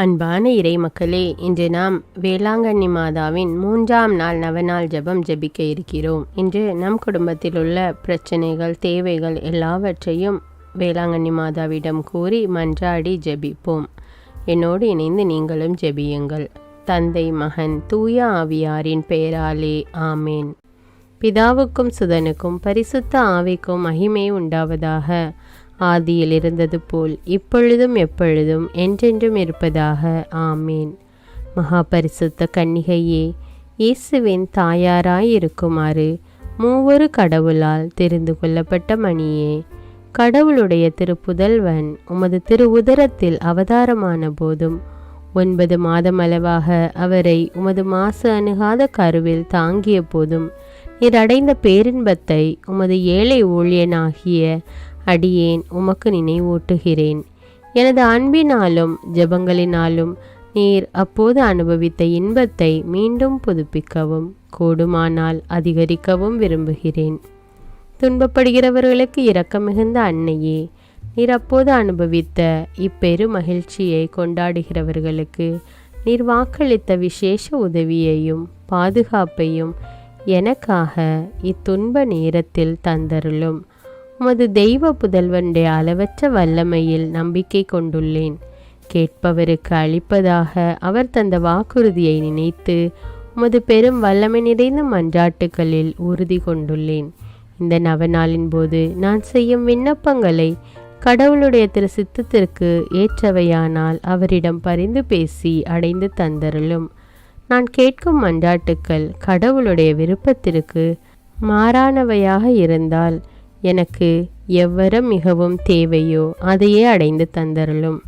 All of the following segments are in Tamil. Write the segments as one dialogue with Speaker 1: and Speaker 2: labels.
Speaker 1: அன்பான இறை மக்களே இன்று நாம் வேளாங்கண்ணி மாதாவின் மூன்றாம் நாள் நவநாள் ஜெபம் ஜெபிக்க இருக்கிறோம். இன்று நம் குடும்பத்தில் உள்ள பிரச்சனைகள் தேவைகள் எல்லாவற்றையும் வேளாங்கண்ணி மாதாவிடம் கூறி மன்றாடி ஜெபிப்போம். என்னோடு இணைந்து நீங்களும் ஜெபியுங்கள். தந்தை மகன் தூய ஆவியாரின் பெயராலே ஆமேன். பிதாவுக்கும் சுதனுக்கும் பரிசுத்த ஆவிக்கும் மகிமை உண்டாவதாக. ஆதியில் இருந்தது போல் இப்பொழுதும் எப்பொழுதும் என்றென்றும் இருப்பதாக. ஆமேன். மகாபரிசுத்த கன்னிகையே இயேசுவின் தாயாராய் இருக்குமாறு மூவொரு கடவுளால் தெரிந்து கொள்ளப்பட்ட மணியே கடவுளுடைய திருப்புதல்வன் உமது திரு உதரத்தில் அவதாரமான போதும் ஒன்பது மாதமளவாக அவரை உமது மாசு அணுகாத கருவில் தாங்கிய போதும் நீர் அடைந்த பேரின்பத்தை உமது ஏழை ஊழியனாகிய அடியேன் உமக்கு நினைவூட்டுகிறேன். எனது அன்பினாலும் ஜெபங்களினாலும் நீர் அப்போது அனுபவித்த இன்பத்தை மீண்டும் புதுப்பிக்கவும் கூடுமானால் அதிகரிக்கவும் விரும்புகிறேன். துன்பப்படுகிறவர்களுக்கு இரக்கம் மிகுந்த அன்னையே நீர் அப்போது அனுபவித்த இப்பெரு மகிழ்ச்சியை கொண்டாடுகிறவர்களுக்கு நீர் வாக்களித்த விசேஷ உதவியையும் பாதுகாப்பையும் எனக்காக இத்துன்ப நேரத்தில் தந்தருளும். உமது தெய்வ புதல்வனுடைய அளவற்ற வல்லமையில் நம்பிக்கை கொண்டுள்ளேன். கேட்பவருக்கு அளிப்பதாக அவர் தந்த வாக்குறுதியை நினைத்து உமது பெரும் வல்லமை நிறைந்த மன்றாட்டுகளில் உறுதி கொண்டுள்ளேன். இந்த நவநாளின் போது நான் செய்யும் விண்ணப்பங்களை கடவுளுடைய திரு சித்தத்திற்கு ஏற்றவையானால் அவரிடம் பரிந்து பேசி அடைந்து தந்தருளும். நான் கேட்கும் மன்றாட்டுக்கள் கடவுளுடைய விருப்பத்திற்கு மாறானவையாக இருந்தால் எனக்கு எவ்வரம் மிகவும் தேவையோ அதையே அடைந்து தந்தருளும்.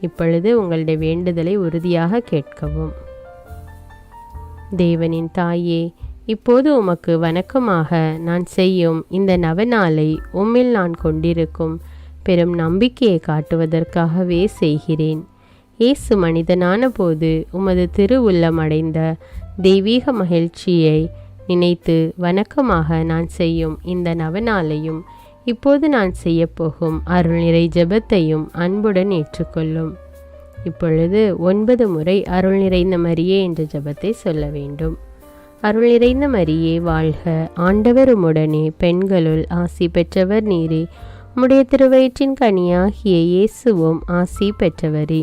Speaker 1: இப்பொழுது உங்களுடைய வேண்டுதலை உறுதியாக கேட்கவும். தேவனின் தாயே இப்போது உமக்கு வணக்கமாக நான் செய்யும் இந்த நவநாளை உம்மில் நான் கொண்டிருக்கும் பெரும் நம்பிக்கையை காட்டுவதற்காகவே செய்கிறேன். இயேசு மனிதனான போது உமது திரு உள்ளம் அடைந்த தெய்வீக மகிழ்ச்சியை நினைத்து வணக்கமாக நான் செய்யும் இந்த நவநாளையும் இப்போது நான் செய்யப்போகும் அருள் நிறை ஜெபத்தையும் அன்புடன் ஏற்றுக்கொள்ளும். இப்பொழுது ஒன்பது முறை அருள் நிறைந்த மரியே என்ற ஜெபத்தை சொல்ல வேண்டும். அருள் நிறைந்த மரியே வாழ்க. ஆண்டவருமுடனே பெண்களுள் ஆசி பெற்றவர் நீரே. உம்முடைய திருவயிற்றின் கனியாகிய இயேசுவும் ஆசி பெற்றவரே.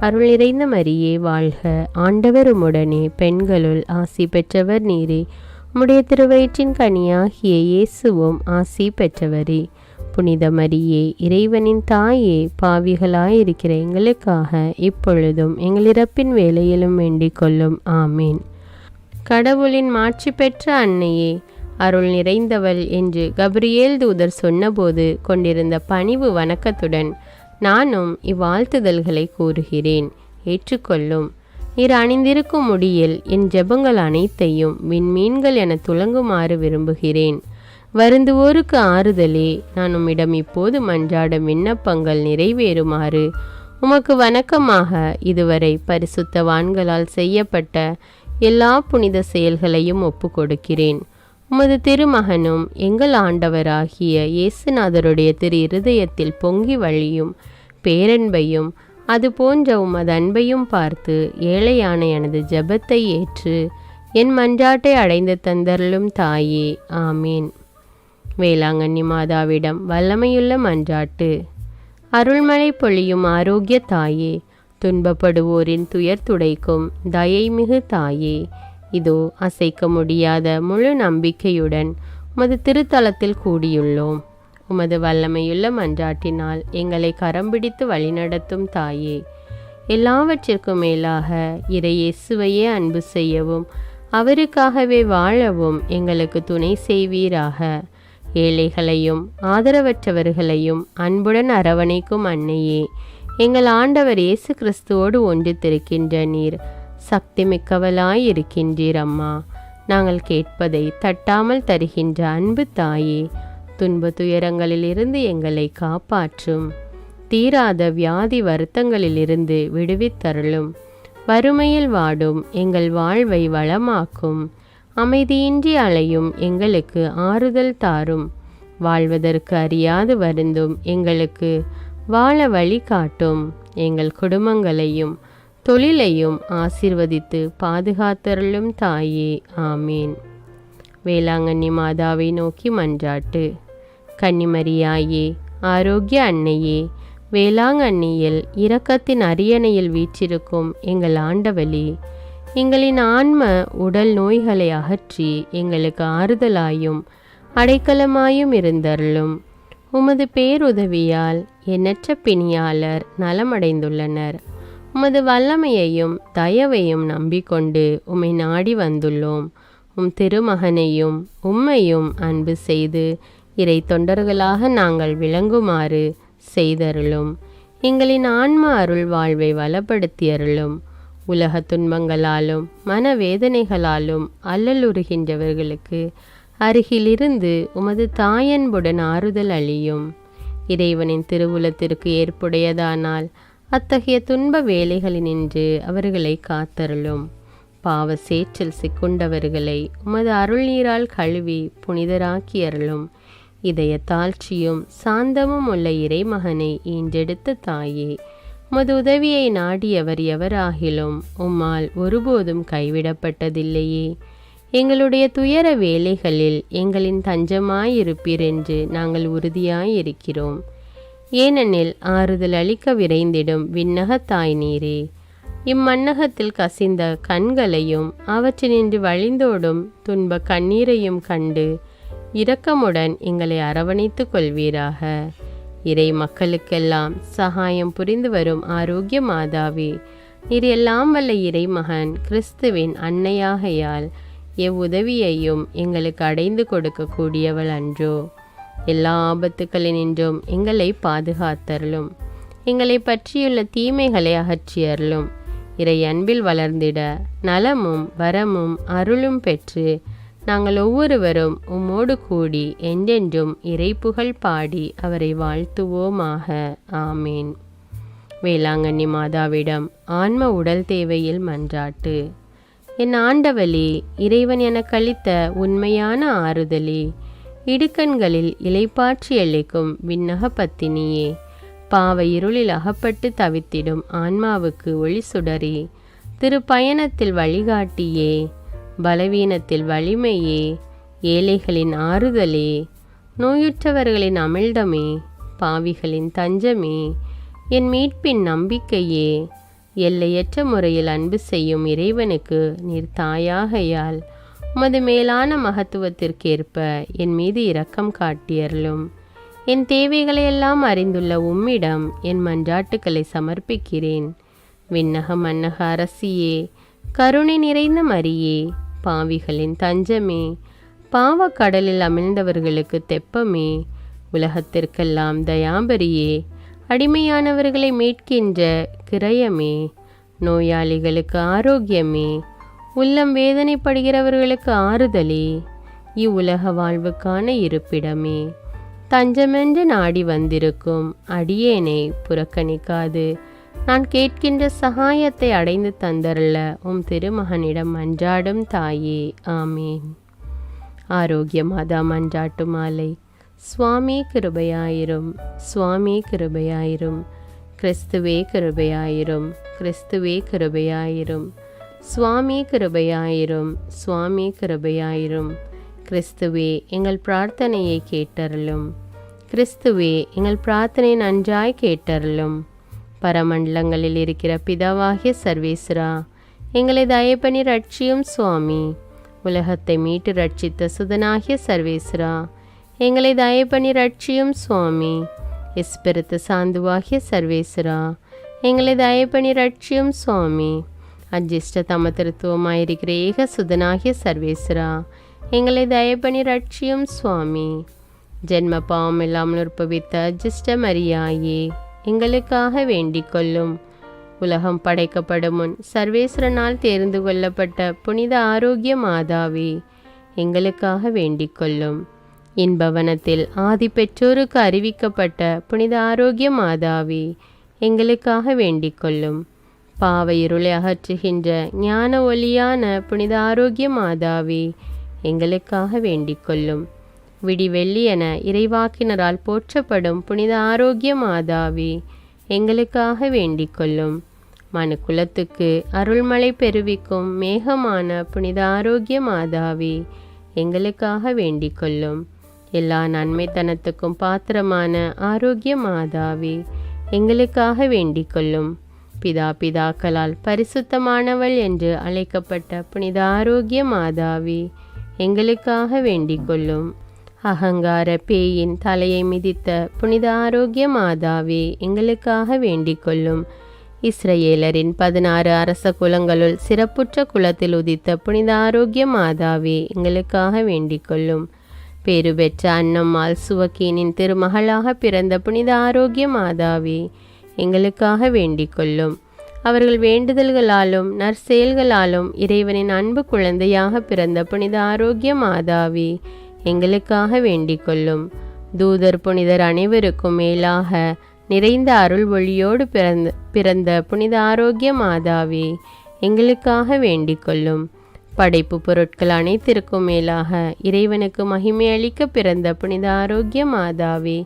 Speaker 1: அருள் நிறைந்த மரியே வாழ்க. ஆண்டவர் உம்முடனே பெண்களுள் ஆசி பெற்றவர் நீரே. உம்முடைய திருவயிற்றின் கனியாகிய இயேசுவும் ஆசி பெற்றவரே. புனித மரியே இறைவனின் தாயே பாவிகளாயிருக்கிற எங்களுக்காக இப்பொழுதும் எங்கள் இறப்பின் வேலையிலும் வேண்டிக் கொள்ளும். ஆமீன். கடவுளின் மாட்சி பெற்ற அன்னையே அருள் நிறைந்தவள் என்று கப்ரியேல் தூதர் சொன்னபோது கொண்டிருந்த பணிவு வணக்கத்துடன் நானும் இவ்வாழ்த்துதல்களை கூறுகிறேன். ஏற்றுக்கொள்ளும். நீர் அணிந்திருக்கும் முடியில் என் ஜெபங்கள் அனைத்தையும் விண்மீன்கள் என துலங்குமாறு விரும்புகிறேன். வருந்துவோருக்கு ஆறுதலே நான் உம்மிடம் இப்போது மன்றாடும் விண்ணப்பங்கள் நிறைவேறுமாறு உமக்கு வணக்கமாக இதுவரை பரிசுத்தவான்களால் செய்யப்பட்ட எல்லா புனித செயல்களையும் ஒப்பு கொடுக்கிறேன் உமது திருமகனும் எங்கள் ஆண்டவராகிய இயேசுநாதருடைய திரு இருதயத்தில் பொங்கி வழியும் பேரன்பையும் அது போன்ற உமது அன்பையும் பார்த்து ஏழையான எனது ஜெபத்தை ஏற்று என் மன்றாட்டை அடைந்து தந்தருளும் தாயே ஆமீன். வேளாங்கண்ணி மாதாவிடம் வல்லமையுள்ள மன்றாட்டு. அருள்மழை பொழியும் ஆரோக்கிய தாயே துன்பப்படுவோரின் துயர் துடைக்கும் தயைமிகு தாயே இதோ அசைக்க முடியாத முழு நம்பிக்கையுடன் உமது திருத்தலத்தில் கூடியுள்ளோம். உமது வல்லமையுள்ள மன்றாட்டினால் எங்களை கரம் பிடித்து வழிநடத்தும் தாயே. எல்லாவற்றிற்கும் மேலாக இறையேசுவையே அன்பு செய்யவும் அவருக்காகவே வாழவும் எங்களுக்கு துணை செய்வீராக. ஏழைகளையும் ஆதரவற்றவர்களையும் அன்புடன் அரவணைக்கும் அன்னையே எங்கள் ஆண்டவர் இயேசு கிறிஸ்துவோடு ஒன்று திருக்கின்ற நீர் சக்தி மிக்கவளாய் இருக்கின்றீர் அம்மா நாங்கள் கேட்பதை தட்டாமல் தருகின்ற அன்பு தாயே துன்ப துயரங்களிலிருந்து எங்களை காப்பாற்றும். தீராத வியாதி வருத்தங்களிலிருந்து விடுவித்தருளும். வறுமையில் வாடும் எங்கள் வாழ்வை வளமாக்கும். அமைதியின்றி அலையும் எங்களுக்கு ஆறுதல் தாரும். வாழ்வதற்கு அறியாது வருந்தும் எங்களுக்கு வாழ வழி காட்டும். எங்கள் குடும்பங்களையும் தொழிலையும் ஆசிர்வதித்து பாதுகாத்தருளும் தாயே. ஆமீன். வேளாங்கண்ணி மாதாவை நோக்கி மன்றாட்டு. கன்னிமரியாயே ஆரோக்கிய அன்னையே வேளாங்கண்ணியில் இரக்கத்தின் அரியணையில் வீற்றிருக்கும் எங்கள் ஆண்டவலி எங்களின் ஆன்ம உடல் நோய்களை அகற்றி எங்களுக்கு ஆறுதலாயும் அடைக்கலமாயும் இருந்தருளும். உமது பேருதவியால் எண்ணற்ற பிணியாளர் நலமடைந்துள்ளனர். உமது வல்லமையையும் தயவையும் நம்பிக்கொண்டு உம்மை நாடி வந்துள்ளோம். உம் திருமகனையும் உம்மையும் அன்பு செய்து இறை தொண்டர்களாக நாங்கள் விளங்குமாறு செய்தருளும். எங்களின் ஆன்ம அருள் வாழ்வை வளப்படுத்தியருளும். உலக துன்பங்களாலும் மனவேதனைகளாலும் அல்லலுறுகின்றவர்களுக்கு அருகிலிருந்து உமது தாயன்புடன் ஆறுதல் அளியும். இறைவனின் திருவுலத்திற்கு ஏற்புடையதானால் அத்தகைய துன்ப வேலைகளினின்று அவர்களை காத்தருளும். பாவ சேற்றில் சிக்குண்டவர்களை உமது அருள் நீரால் கழுவி புனிதராக்கியருளும் இதய தாழ்ச்சியும் சாந்தமும் உள்ள இறைமகனை ஈன்றெடுத்த தாயே உமது உதவியை நாடியவர் எவராகிலும் உம்மால் ஒருபோதும் கைவிடப்பட்டதில்லையே. எங்களுடைய துயர வேலைகளில் எங்களின் தஞ்சமாயிருப்பீர் என்று நாங்கள் உறுதியாயிருக்கிறோம். ஏனெனில் ஆறுதல் அளிக்க விரைந்திடும் விண்ணக தாய் நீரே இம்மண்ணகத்தில் கசிந்த கண்களையும் அவற்றினின்று வழிந்தோடும் துன்ப கண்ணீரையும் கண்டு இரக்கமுடன் எங்களை அரவணைத்துக் கொள்வீராக. இறை மக்களுக்கெல்லாம் சகாயம் புரிந்து வரும் ஆரோக்கிய மாதாவே நீர் எல்லாம் வல்ல இறைமகன் கிறிஸ்துவின் அன்னையாகையால் எவ்வுதவியையும் எங்களுக்கு அடைந்து கொடுக்கக்கூடியவள் அன்றோ. எல்லா ஆபத்துக்களினின்றும் எங்களை பாதுகாத்தருளும். எங்களை பற்றியுள்ள தீமைகளை அகற்றியருளும். இறை அன்பில் வளர்ந்திட நலமும் வரமும் அருளும் பெற்று நாங்கள் ஒவ்வொருவரும் உம்மோடு கூடி என்றென்றும் இறைப்புகழ் பாடி அவரை வாழ்த்துவோமாக. ஆமேன். வேளாங்கண்ணி மாதாவிடம் ஆன்ம உடல் தேவையில் மன்றாட்டு. என் ஆண்டவலி இறைவன் எனக்களித்த உண்மையான ஆறுதலே இடுக்கண்களில் இலைப்பாற்றி அளிக்கும் விண்ணக பத்தினியே பாவ இருளில் அகப்பட்டு தவித்திடும் ஆன்மாவுக்கு ஒளி சுடரே. திரு பயணத்தில் வழிகாட்டியே. பலவீனத்தில் வலிமையே. ஏழைகளின் ஆறுதலே. நோயுற்றவர்களின் அமிழ்தமே. பாவிகளின் தஞ்சமே. என் மீட்பின் நம்பிக்கையே. எல்லையற்ற முறையில் அன்பு செய்யும் இறைவனுக்கு நீர் தாயாகையால் உமது மேலான மகத்துவத்திற்கேற்ப என் மீது இரக்கம் காட்டியருளும். என் தேவைகளையெல்லாம் அறிந்துள்ள உம்மிடம் என் மன்றாட்டுக்களை சமர்ப்பிக்கிறேன். விண்ணக மன்னக அரசியே கருணை நிறைந்த மரியே பாவிகளின் தஞ்சமே பாவக்கடலில் அமிழ்ந்தவர்களுக்கு தெப்பமே உலகத்திற்கெல்லாம் தயாபரியே அடிமையானவர்களை மீட்கின்ற கிரயமே நோயாளிகளுக்கு ஆரோக்கியமே உள்ளம் வேதனைப்படுகிறவர்களுக்கு ஆறுதலே. இவ்வுலக வாழ்வுக்கான இருப்பிடமே. தஞ்சமென்று நாடி வந்திருக்கும் அடியேனை புறக்கணிக்காது. நான் கேட்கின்ற சகாயத்தை அடைந்து தந்தரல உம் திருமகனிடம் மன்றாடும் தாயே. ஆமேன். ஆரோக்கிய மாதா மன்றாட்டு மாலை. சுவாமி கிருபையாயிரும். சுவாமி கிருபையாயிரும். கிறிஸ்துவே கிருபையாயிரும். கிறிஸ்துவே கிருபையாயிரும். சுவாமி கிருபையாயிரும் சுவாமி கிருபையாயிரும். கிறிஸ்துவே எங்கள் பிரார்த்தனையை கேட்டருளும். கிறிஸ்துவே எங்கள் பிரார்த்தனை நன்றாய் கேட்டருளும். பரமண்டலங்களில் இருக்கிற பிதாவாகிய சர்வேஸ்வரா எங்களை தயப்பணி ரட்சியும் சுவாமி. உலகத்தை மீட்டு ரட்சித்த சுதனாகிய சர்வேஸ்வரா எங்களை தயப்பணி ரட்சியும் சுவாமி. எஸ்பெருத்த சாந்துவாகிய சர்வேஸ்வரா எங்களை தயப்பணி ரட்சியும் சுவாமி. அஜிஷ்ட தமத்திருத்துவமாயிருக்கிற ஏக சுதனாகிய சர்வேஸ்வரா எங்களை தயப்பணி ரட்சியும் சுவாமி. ஜென்ம பாவம் இல்லாமல் உற்பவித்த அஜிஷ்ட மரியாயே எங்களுக்காக வேண்டிக் கொள்ளும். உலகம் படைக்கப்படும் முன் சர்வேஸ்வரனால் தேர்ந்து கொள்ளப்பட்ட புனித ஆரோக்கிய மாதாவே எங்களுக்காக வேண்டிக் கொள்ளும். இன்பவனத்தில் ஆதி பெற்றோருக்கு அறிவிக்கப்பட்ட புனித ஆரோக்கிய மாதாவே எங்களுக்காக வேண்டிக் கொள்ளும். பாவ இருளை அகற்றுகின்ற ஞான ஒளியான புனித ஆரோக்கிய மாதாவே எங்களுக்காக வேண்டிக் கொள்ளும். விடிவெள்ளி என இறைவாக்கினரால் போற்றப்படும் புனித ஆரோக்கிய மாதாவே எங்களுக்காக வேண்டிக் கொள்ளும். மனு குலத்துக்கு அருள்மழை பெருவிக்கும் மேகமான புனித ஆரோக்கிய மாதாவே எங்களுக்காக வேண்டிக் கொள்ளும். எல்லா நன்மைத்தனத்துக்கும் பாத்திரமான ஆரோக்கிய மாதாவே எங்களுக்காக வேண்டிக் கொள்ளும். பிதா பிதாக்களால் பரிசுத்தமானவள் என்று அழைக்கப்பட்ட புனித ஆரோக்கிய மாதாவி எங்களுக்காக வேண்டிக் கொள்ளும். அகங்கார பேயின் தலையை மிதித்த புனித ஆரோக்கிய மாதாவே எங்களுக்காக வேண்டிக் கொள்ளும். இஸ்ரேலரின் பதினாறு அரச குலங்களுள் சிறப்புற்ற குலத்தில் உதித்த புனித ஆரோக்கிய மாதாவே எங்களுக்காக வேண்டிக் கொள்ளும். பேறு பெற்ற அன்னம்மாள் சுவக்கீனின் திருமகளாக பிறந்த புனித ஆரோக்கிய மாதாவே எங்களுக்காக வேண்டிக் கொள்ளும் அவர்கள் வேண்டுதல்களாலும் நற்செயல்களாலும் இறைவனின் அன்பு குழந்தையாக பிறந்த புனித ஆரோக்கிய மாதாவி எங்களுக்காக வேண்டிக் கொள்ளும் தூதர் புனிதர் அனைவருக்கும் மேலாக நிறைந்த அருள் ஒளியோடு பிறந்த பிறந்த புனித ஆரோக்கிய மாதாவி எங்களுக்காக வேண்டிக் கொள்ளும் படைப்பு பொருட்கள் அனைத்திற்கும் மேலாக இறைவனுக்கு மகிமை அளிக்க பிறந்த புனித ஆரோக்கிய மாதாவி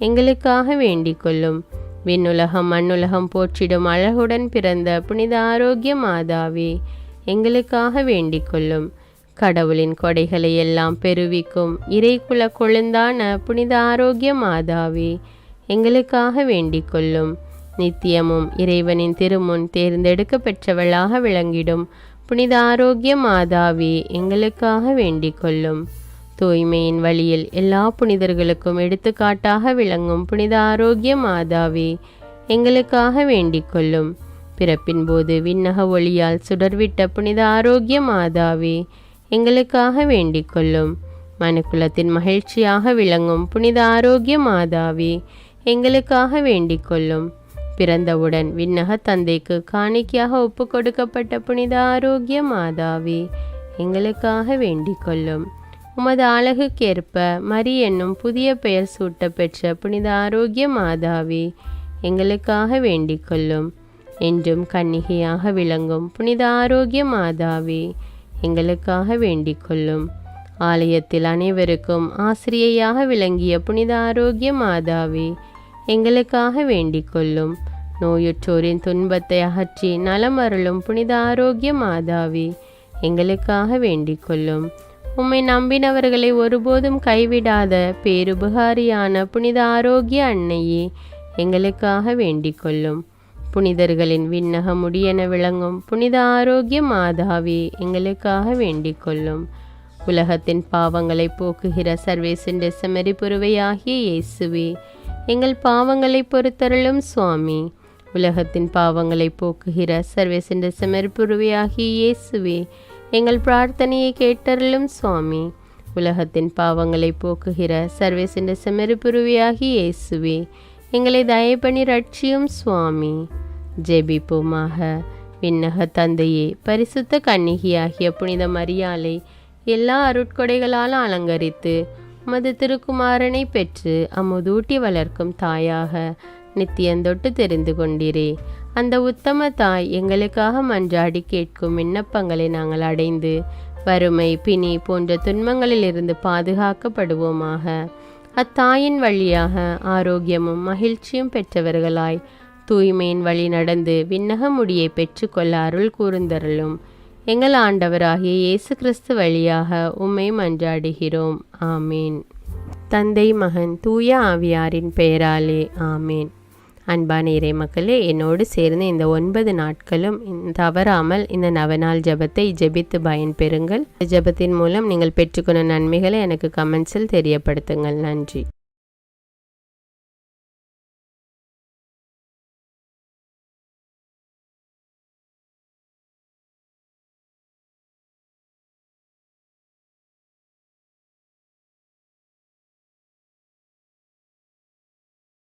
Speaker 1: எங்களுக்காக வேண்டிக் கொள்ளும் விண்ணுலகம் மண்ணுலகம் போற்றிடும் அழகுடன் பிறந்த புனித ஆரோக்கிய மாதாவே எங்களுக்காக வேண்டிக் கொள்ளும். கடவுளின் கொடைகளை எல்லாம் பெருவிக்கும் இறைக்குல கொழுந்தான புனித ஆரோக்கிய மாதாவே எங்களுக்காக வேண்டிக் கொள்ளும். நித்தியமும் இறைவனின் திருமுன் தேர்ந்தெடுக்கப்பெற்றவளாக விளங்கிடும் புனித ஆரோக்கிய மாதாவே எங்களுக்காக வேண்டிக் கொள்ளும். தூய்மையின் வழியில் எல்லா புனிதர்களுக்கும் எடுத்துக்காட்டாக விளங்கும் புனித ஆரோக்கிய மாதாவே எங்களுக்காக வேண்டிக் கொள்ளும். பிறப்பின் போது விண்ணக ஒளியால் சுடர்விட்ட புனித ஆரோக்கிய மாதாவே எங்களுக்காக வேண்டிக் கொள்ளும். மனுக்குலத்தின் மகிழ்ச்சியாக விளங்கும் புனித ஆரோக்கிய மாதாவே எங்களுக்காக வேண்டிக் கொள்ளும். பிறந்தவுடன் விண்ணக தந்தைக்கு காணிக்கையாக ஒப்பு கொடுக்கப்பட்ட புனித ஆரோக்கிய மாதாவே எங்களுக்காக வேண்டிக் கொள்ளும். உமது அழகுக்கேற்ப மரி என்னும் புதிய பெயர் சூட்ட பெற்ற புனித ஆரோக்கிய மாதாவே எங்களுக்காக வேண்டிக் கொள்ளும். என்றும் கன்னிகையாக விளங்கும் புனித ஆரோக்கிய மாதாவே எங்களுக்காக வேண்டிக் கொள்ளும். ஆலயத்தில் அனைவருக்கும் ஆசிரியையாக விளங்கிய புனித ஆரோக்கிய மாதாவே எங்களுக்காக வேண்டிக் கொள்ளும். நோயுற்றோரின் துன்பத்தை அகற்றி நலம் அருளும் புனித ஆரோக்கிய மாதாவே எங்களுக்காக வேண்டிக் கொள்ளும். உம்மை நம்பினவர்களை ஒருபோதும் கைவிடாத பேருபகாரியான புனித ஆரோக்கிய அன்னையே எங்களுக்காக வேண்டிக் கொள்ளும் புனிதர்களின் விண்ணக முடியென விளங்கும் புனித ஆரோக்கிய மாதாவே எங்களுக்காக வேண்டிக் கொள்ளும் உலகத்தின் பாவங்களை போக்குகிற சர்வேசின் செமரி புருவையாகிய இயேசுவே எங்கள் பாவங்களை பொறுத்தருளும் சுவாமி. உலகத்தின் பாவங்களை போக்குகிற சர்வேசின் செமரி புருவையாகிய இயேசுவே எங்கள் பிரார்த்தனையை கேட்டருளும் சுவாமி. உலகத்தின் பாவங்களை போக்குகிற சர்வேசின்ற செமரி இயேசுவே எங்களை தயப்பணி ரட்சியும் சுவாமி. ஜெபிப்போமாக. விண்ணக தந்தையே பரிசுத்த கண்ணிகியாகிய புனித மரியாலை எல்லா அருட்கொடைகளால் அலங்கரித்து மது திருக்குமாரனை பெற்று அமுதூட்டி வளர்க்கும் தாயாக நித்தியந்தொட்டு தெரிந்து கொண்டீரே. அந்த உத்தம தாய் எங்களுக்காக மன்றாடி கேட்கும் விண்ணப்பங்களை நாங்கள் அடைந்து வறுமை பிணி போன்ற துன்பங்களிலிருந்து பாதுகாக்கப்படுவோமாக. அத்தாயின் வழியாக ஆரோக்கியமும் மகிழ்ச்சியும் பெற்றவர்களாய் தூய்மையின் வழி நடந்து விண்ணக முடியை பெற்றுக்கொள்ள அருள் கூர்ந்தருளும். எங்கள் ஆண்டவராகிய இயேசு கிறிஸ்து வழியாக உம்மை மன்றாடுகிறோம். ஆமீன். தந்தை மகன் தூய ஆவியாரின் பெயராலே ஆமேன். அன்பான இறை மக்களே என்னோடு சேர்ந்து இந்த ஒன்பது நாட்களும் தவறாமல் இந்த நவநாள் ஜபத்தை ஜெபித்து பயன்பெறுங்கள். ஜபத்தின் மூலம் நீங்கள் பெற்றுக்கொண்ட நன்மைகளை எனக்கு கமெண்ட்ஸில் தெரியப்படுத்துங்கள். நன்றி.